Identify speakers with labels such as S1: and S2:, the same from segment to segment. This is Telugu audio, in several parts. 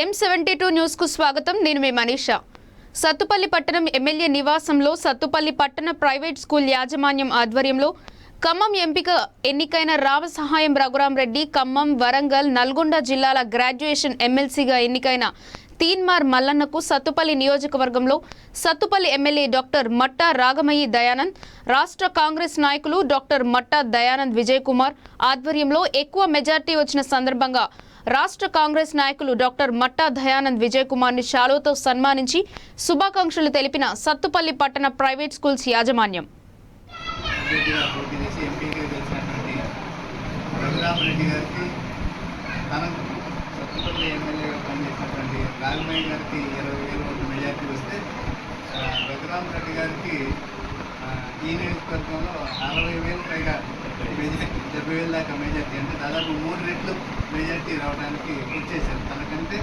S1: ఎం సెవెంటీ టూ న్యూస్కు స్వాగతం. నేను మీ మనీషా. సత్తుపల్లి పట్టణం ఎమ్మెల్యే నివాసంలో సత్తుపల్లి పట్టణ ప్రైవేట్ స్కూల్ యాజమాన్యం ఆధ్వర్యంలో ఖమ్మం ఎంపిక ఎన్నికైన రామ సహాయం రఘురాం రెడ్డి ఖమ్మం వరంగల్ నల్గొండ జిల్లాల గ్రాడ్యుయేషన్ ఎమ్మెల్సీగా ఎన్నికైన తీన్మార్ మల్లన్నకు సత్తుపల్లి నియోజకవర్గంలో సత్తుపల్లి ఎమ్మెల్యే డాక్టర్ మట్టా రాగమయ్యి దయానంద్ రాష్ట్ర కాంగ్రెస్ నాయకులు డాక్టర్ మట్టా దయానంద్ విజయ్ కుమార్ ఆధ్వర్యంలో ఎక్కువ మెజార్టీ వచ్చిన సందర్భంగా రాష్ట్ర కాంగ్రెస్ నాయకులు డాక్టర్ మట్టా దయానంద్ విజయ్ కుమార్ని శాలువతో సన్మానించి శుభాకాంక్షలు తెలిపిన సత్తుపల్లి పట్టణ ప్రైవేట్ స్కూల్స్ యాజమాన్యం.
S2: గారికి తనకు సత్తుపల్లి ఎమ్మెల్యేగా పనిచేసినటువంటి గారికి ఇరవై వేల ఓట్ల మెజార్టీ వస్తే రఘురామరెడ్డి గారికి ఈ నియోజకవర్గంలో అరవై వేలు పైగా మెజార్టీ డెబ్బై వేల దాకా మెజార్టీ అంటే దాదాపు మూడు రెట్లు మెజార్టీ రావడానికి వచ్చేసారు తనకంటే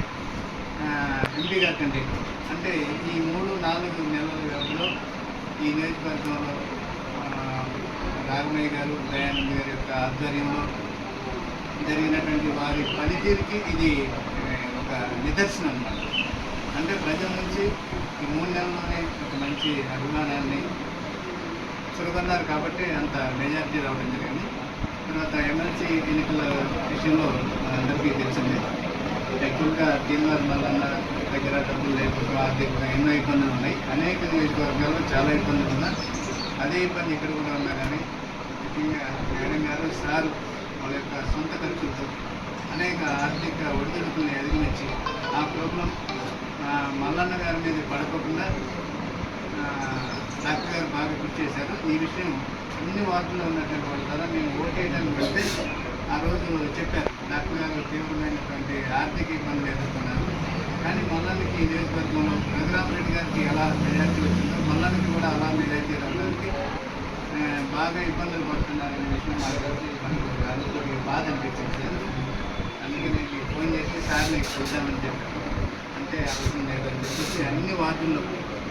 S2: ఎంపీ గారి కంటే అంటే ఈ మూడు నాలుగు నెలల వ్యవధిలో ఈ నియోజకవర్గంలో రాఘమయ్య గారు దయానంద్ గారి యొక్క ఆధ్వర్యంలో జరిగినటువంటి వారి పనితీరుకి ఇది ఒక నిదర్శనం అన్నమాట. అంటే ప్రజల నుంచి ఈ మూడు నెలల్లోనే ఒక మంచి అభిమానాన్ని చురుకున్నారు కాబట్టి అంత మెజార్టీ రావడం జరిగింది. గత ఎమ్మెల్సీ ఎన్నికల విషయంలో అందరికీ తెలిసిందే. ఎక్కువగా టీఎంఆర్ మల్లన్న దగ్గర డబ్బులు లేకుండా ఆర్థికంగా ఎన్నో ఇబ్బందులు ఉన్నాయి. అనేక నియోజకవర్గాల్లో చాలా ఇబ్బందులు ఉన్నా అదే ఇబ్బంది ఇక్కడ కూడా ఉన్నా కానీ ముఖ్యంగా మేడం గారు సార్ వాళ్ళ యొక్క సొంత ఖర్చులతో అనేక ఆర్థిక ఒడిదుడుకుల్ని అధిగమించి ఆ ప్రాబ్లం మల్లన్న గారి మీద పడకుండా డాక్టర్ గారు బాగా చేశారు. ఈ విషయం అన్ని వార్డుల్లో ఉన్నటువంటి వాళ్ళ ద్వారా మేము ఓటేయడానికి వెళ్తే ఆ రోజు చెప్పారు. డాక్టర్ గారు తీవ్రమైనటువంటి ఆర్థిక ఇబ్బందులు ఎదుర్కొన్నారు. కానీ మల్లానికి ఈ నియోజకవర్గంలో రఘురామరెడ్డి గారికి ఎలా మెజార్టీ వచ్చిందో మల్లానికి కూడా అలా మెజార్టీ రావడానికి బాగా ఇబ్బందులు పడుతున్నారనే విషయం మాకు తెలిసి మనకు బాధ అనిపించింది సార్ అందుకే నేను ఫోన్ చేసి సార్ని చూద్దామని చెప్పాను. అంటే అవసరం లేదని చెప్పేసి అన్ని వార్డుల్లో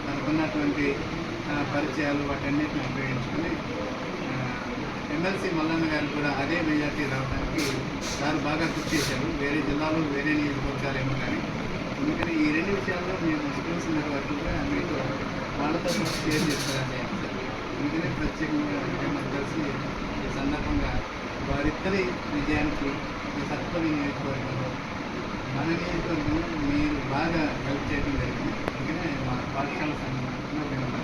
S2: మనకున్నటువంటి పరిచయాలు వాటన్నిటిని ఉపయోగించుకొని ఎమ్మెల్సీ మల్లన్న గారు కూడా అదే మెజార్టీ రావడానికి సార్ బాగా కృషి చేశారు. వేరే జిల్లాలో వేరే నియోజకవర్గాలేమో కానీ. అందుకని ఈ రెండు విషయాల్లో మేము స్కూల్స్ నిర్వాహకులుగా మీతో వాళ్ళతో షేర్ చేస్తారని అందుకనే ప్రత్యేకంగా అంటే మనకు తెలిసి ఈ సందర్భంగా వారిద్దరి విజయానికి ఈ సత్పల్లి నియోజకవర్గంలో మన నియోజకవర్గంలో మీరు బాగా హెల్ప్ చేయడం జరిగింది. అందుకనే మా పాఠశాల సంఘం మేము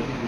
S2: যদি